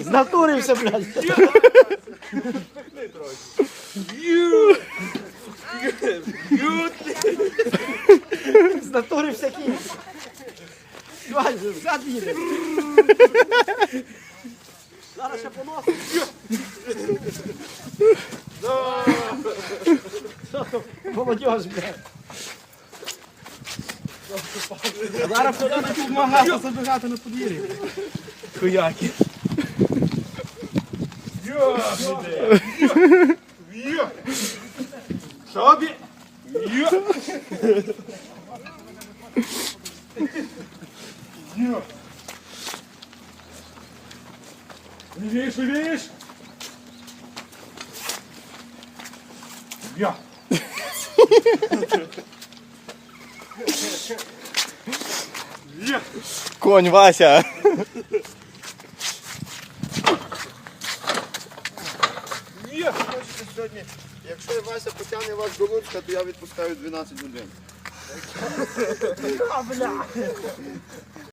Знатурився, блядь. Знатурився кінь. Давай, зад їде. Зараз ще поносить. Що то, молодіж, блядь. Зараз подати допомагати забігати на подвір'я. Хуяки. Собі. Левіш, левіш! Я! Я! Конь Вася. Ні, Хочете сьогодні, якщо Вася потягне вас до Луцька, то я відпускаю 12 годин.